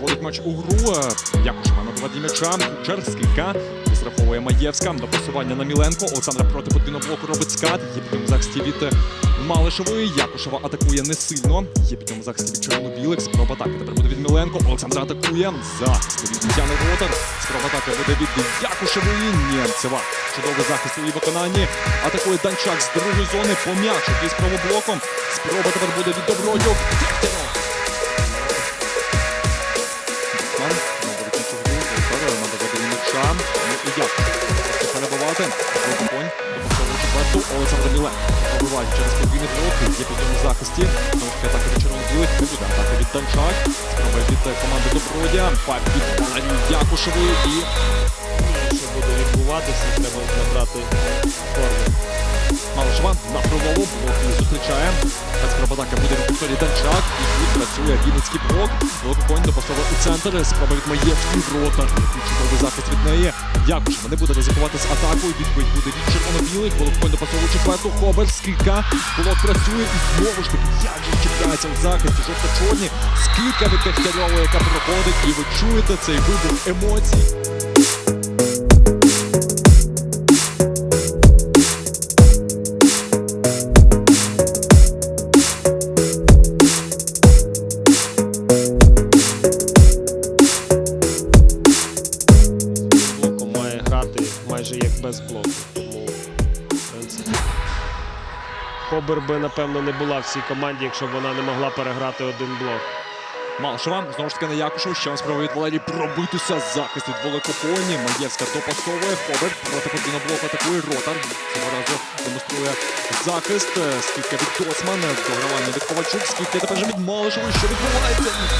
Вводить матч у гру. Якушева надавати м'яча. Кучерська зраховує Маєвська. До пасування на Міленко. Олександра проти подвійного блоку робить скат. Є ньому захисті від Малишевої. Якушева атакує не сильно. Є під ньому захисті від червоно-білих. Спроба атаки тепер буде від Міленко. Олександра атакує. Захист від Тетяни Ротар. Спроба атаки буде від Якушевої. Нємцева. Чудовий захист у її виконанні. Атакує Данчак з другої зони. Пом'яч, який з правоблоком. Спроба тепер буде від Добродюк. Дігтяров. Ман, знову виключив гру, Волкара, на доведення м'яча. Ну і як? Перебувати. Конь, четверту, Олександр Міле. Пробивають через подвійний блок, є під ньому захисті. Що атака від червоно-білих, не буде атака від Данчак. Спроба від е, команди Добродя. Пап від Якушевої і що буде відбуватися, треба набрати форму. Малышева на пролову. Блок її зустрічає. Та спроба атаки буде від Вікторії Данчак. І тут працює Вінницький блок. Блок конь допустовує у центр. Спроба від Маєвської врота. Чудовий захист від неї. Якушева не буде ризикувати з атакою. Відповідь буде від червоно-білих. Блок до допустовує четверту. Хобер, скілька. Блок працює і знову ж таки, як же чіпляється в захисті. Жовто-чорні. Скілька від яка проходить. І ви чуєте цей вибух емоцій. Без блоку. Тому, Хобер би, напевно, не була в цій команді, якщо б вона не могла переграти один блок. Малшева, знову ж таки на Якушу. Ще спробує від Валерії пробитися. Захист від Великоконі. Маєвська допасовує. Хобер проти подвійного блоку атакує Ротар. Цього разу демонструє захист. Скільки від Досман. Догравання від Ковальчук. Скільки тепер же від Малишевої. Що відбувається?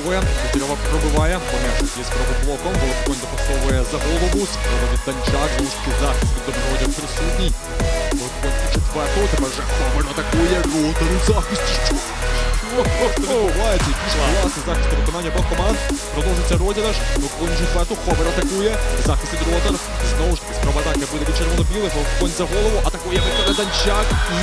Допасовує. Кутєрова пробиває. Її спроби блоком. Великоконь допасовує за голову. Спроба від Данчак. Таки захист від Добродя присутній. Великоконь у четверту. Тепер же Хобер атакує. Ротар у захисті. Що? Відбувається? Який ж класний захист виконання обох команд. Продовжується розіграш. Великоконь у четверту. Хобер атакує. Захист від Ротар. Знову ж таки спроба атаки буде від червоно-білих. Великоконь за голову. Атакує Віктор Данчак. І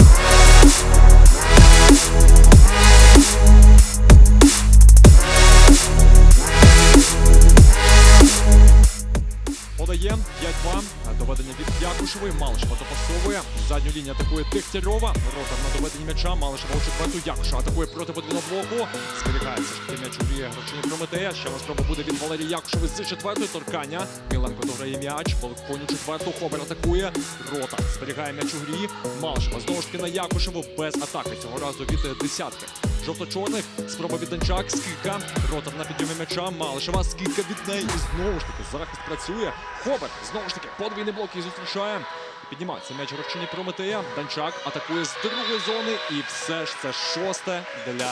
Подає 5-2. Доведення від Якушевої. Малишева допасовує. Задню лінію атакує Дегтярьова. Ротар на доведенні м'яча. Малишева у четверту. Якуша атакує проти подвійного блоку. Зберігається м'яч у грі гравчині Прометея. Ще раз спроба буде від Валерії Якушеви з четвертої торкання. Міленко дограє м'яч. Полконю четверту. Хобер атакує. Ротар зберігає м'яч у грі. Малишева знову ж таки на Якушеву без атаки. Цього разу від е, десятки. Жовто-чорних. Спроба від Данчак. Скілька. Ротар на підйомі м'яча. Малишева. Скілька від неї. І знову ж таки захист працює. Хобер знову ж таки подвійний блок її зустрічає. Піднімається м'яч гравчині Прометея. Данчак атакує з другої зони. І все ж це шосте для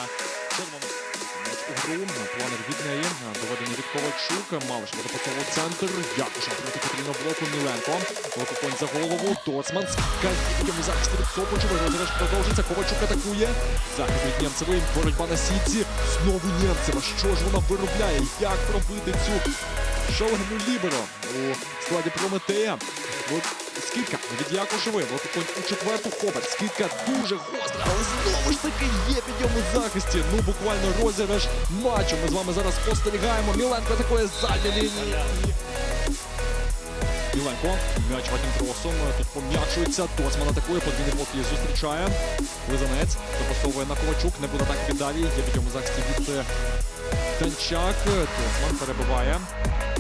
червоного. М'яч у гру. Планер від неї. Доведення від Ковальчук. Малиш водопасовий центр. Якуша проти потрібного блоку Міленко. Великоконь за голову. Доцман. Скільки йому захист від Сопочева. Розіграш продовжується. Ковальчук атакує. Захист від Нємцевої. Боротьба на сітці. Знову Нємцева. Що ж вона виробляє? Як пробити цю Шоугену Ліберо у складі Прометея. Скільки від Якушеви, у четверту Хобер. Скільки дуже гостра, але знову ж таки є під йому захисті. Ну буквально розіграш матчу. Ми з вами зараз спостерігаємо. Міленко атакує задня лінія. Міленко, м'яч Вадим Кросом. Тут пом'ячується. Досман атакує, подвійний блок її зустрічає. Лизанець допасовує на Ковачук. Не буде так від далі. Є під йому захисті від е, Данчак. Досман перебиває.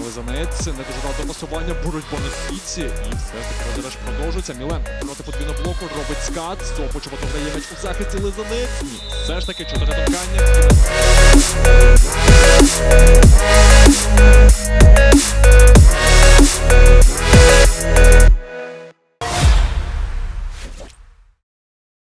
Лизанець не дуже до пасування Боротьба на фіці. І все таки розіграш продовжується. Мілен проти подвійного блоку робить скат. Сопочева дограє м'яч у захисті Лизанець. Все ж таки чотири торкання.